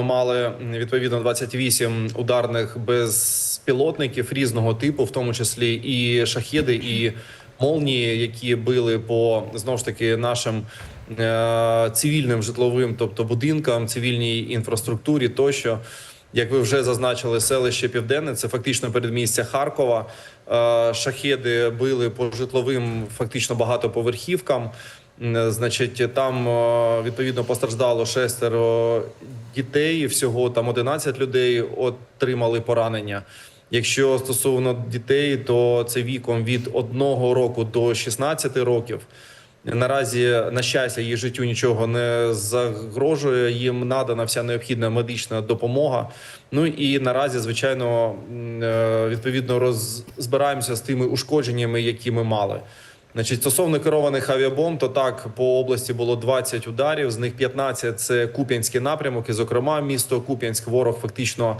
ми мали відповідно 28 ударних безпілотників різного типу, в тому числі і шахеди, і молнії, які били по знову ж таки нашим е, цивільним житловим, тобто будинкам, цивільній інфраструктурі тощо. Як ви вже зазначили, селище Південне це фактично передмістя Харкова. Е, Шахеди били по житловим, фактично багатоповерхівкам. Значить, там е, відповідно постраждало шестеро дітей. Всього там 11 людей отримали поранення. Якщо стосовно дітей, то це віком від 1 року до 16 років. Наразі, на щастя, її життю нічого не загрожує. Їм надана вся необхідна медична допомога. Ну і наразі, звичайно, е, відповідно розбираємося з тими ушкодженнями, які ми мали. Значить, стосовно керованих авіабомб, то так по області було 20 ударів. З них 15 – це Куп'янський напрямок. І, зокрема, місто Куп'янськ ворог фактично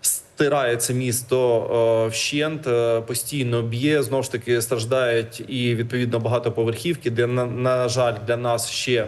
стирає це місто е, вщент, е, постійно б'є. Знову ж таки страждають і відповідно багатоповерхівки, де на, на жаль для нас ще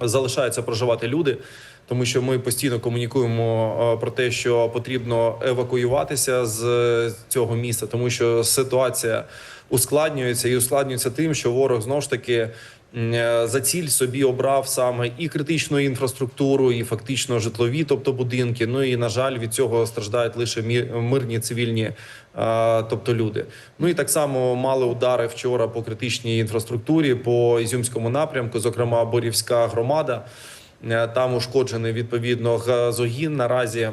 залишаються проживати люди. Тому що ми постійно комунікуємо е, про те, що потрібно евакуюватися з цього міста, тому що ситуація ускладнюється і ускладнюється тим, що ворог знову ж таки е, за ціль собі обрав саме і критичну інфраструктуру, і фактично житлові, тобто будинки. Ну і на жаль, від цього страждають лише мирні цивільні, е, тобто люди. Ну і так само мали удари вчора по критичній інфраструктурі по Ізюмському напрямку, зокрема Борівська громада. Е, Там ушкоджений відповідно газогін. Наразі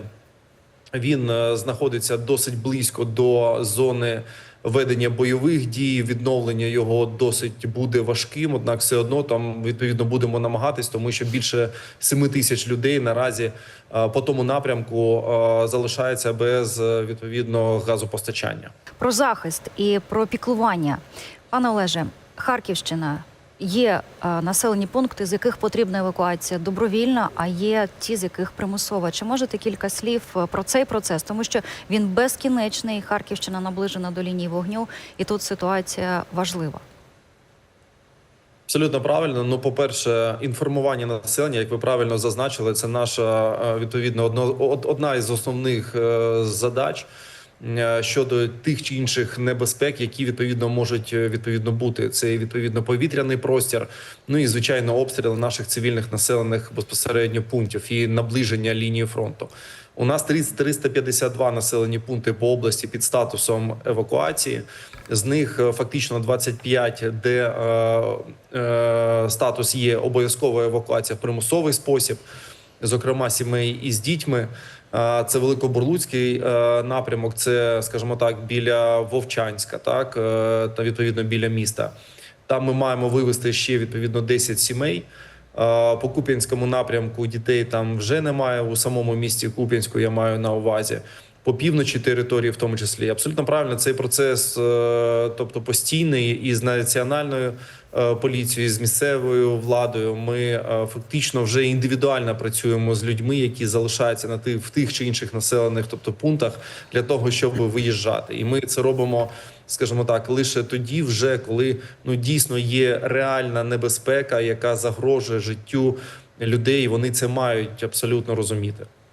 він знаходиться досить близько до зони ведення бойових дій. Відновлення його досить буде важким. Однак, все одно там відповідно будемо намагатись, тому що більше 7 тисяч людей наразі е, по тому напрямку е, залишається без відповідно відповідного газопостачання. Про захист і про піклування. Пане Олеже, Харківщина. Є е, населені пункти, з яких потрібна евакуація добровільна, а є ті, з яких примусова. Чи можете кілька слів е, про цей процес? Тому що він безкінечний. Харківщина наближена до лінії вогню, і тут ситуація важлива. Абсолютно правильно. Ну, по-перше, інформування населення, як ви правильно зазначили, це наша е, відповідно одна із основних задач щодо тих чи інших небезпек, які відповідно можуть е, відповідно бути. Це відповідно повітряний простір, ну і звичайно обстріли наших цивільних населених безпосередньо пунктів і наближення лінії фронту. У нас 300 352 населені пункти по області під статусом евакуації. З них е, фактично 25, де е, е, статус є обов'язкова евакуація в примусовий спосіб, зокрема сімей із дітьми. Це Великобурлуцький е, напрямок, це, скажімо так, біля Вовчанська, так е, та відповідно біля міста. Там ми маємо вивезти ще відповідно 10 сімей. По Куп'янському напрямку дітей там вже немає у самому місті Куп'янську. Я маю на увазі. По півночі території, в тому числі, абсолютно правильно цей процес, е, тобто постійний із національною е, поліцією, з місцевою владою. Ми е, фактично вже індивідуально працюємо з людьми, які залишаються на тих в тих чи інших населених, тобто пунктах, для того, щоб виїжджати. І ми це робимо, скажімо так, лише тоді, вже коли ну дійсно є реальна небезпека, яка загрожує життю людей. Вони це мають абсолютно розуміти.